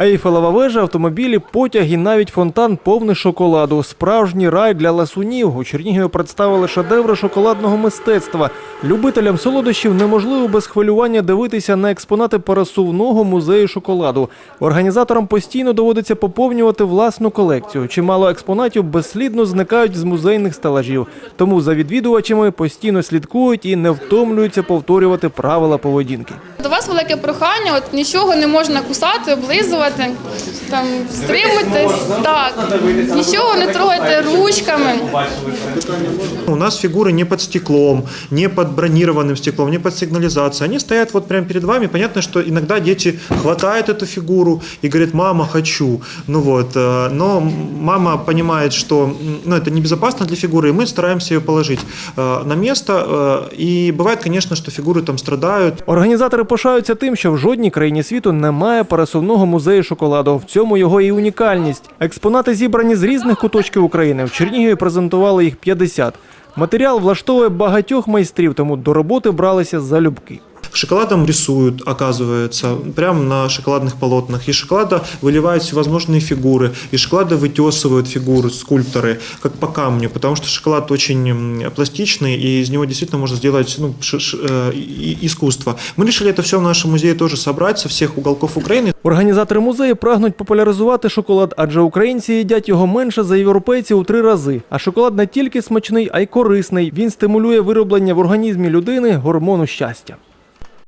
Ейфелева вежа, автомобілі, потяг і навіть фонтан повний шоколаду. Справжній рай для ласунів. У Чернігові представили шедеври шоколадного мистецтва. Любителям солодощів неможливо без хвилювання дивитися на експонати пересувного музею шоколаду. Організаторам постійно доводиться поповнювати власну колекцію. Чимало експонатів безслідно зникають з музейних стелажів. Тому за відвідувачами постійно слідкують і не втомлюються повторювати правила поведінки До вас велике прохання, от нічого не можна кусати, облизувати, там стримуйтесь, так, нічого не трогайте ручками. У нас фигуры не под стеклом, не под бронированным стеклом, не под сигнализацией. Они стоят вот прямо перед вами. Понятно, что иногда дети хватают эту фигуру и говорят, мама, хочу. Ну вот, э, но мама понимает, что м, ну, это небезопасно для фигуры, и мы стараемся ее положить э, на место. э, И бывает, конечно, что фигуры там страдают, Організатори пишаються тим, що в жодній країні світу немає пересувного музею шоколаду. В цьому його і унікальність. Експонати зібрані з різних куточків України. В Чернігові презентували їх 50. Матеріал влаштовує багатьох майстрів, тому до роботи бралися залюбки. Шоколадом рисуют, оказывается, прямо на шоколадных полотнах. Из шоколада выливают всевозможные фигуры. Из шоколада вытесывают фигуры скульпторы, как по камню, потому что шоколад очень м, пластичный, и из него действительно можно сделать ну, ш- ш- э, и- искусство. Мы решили это все в нашем музее тоже собрать со всех уголков Украины. Організатори музею прагнуть популяризувати шоколад, адже українці їдять його менше за європейців у три рази. А шоколад не тільки смачний, а й корисний. Він стимулює вироблення в організмі людини гормону щастя.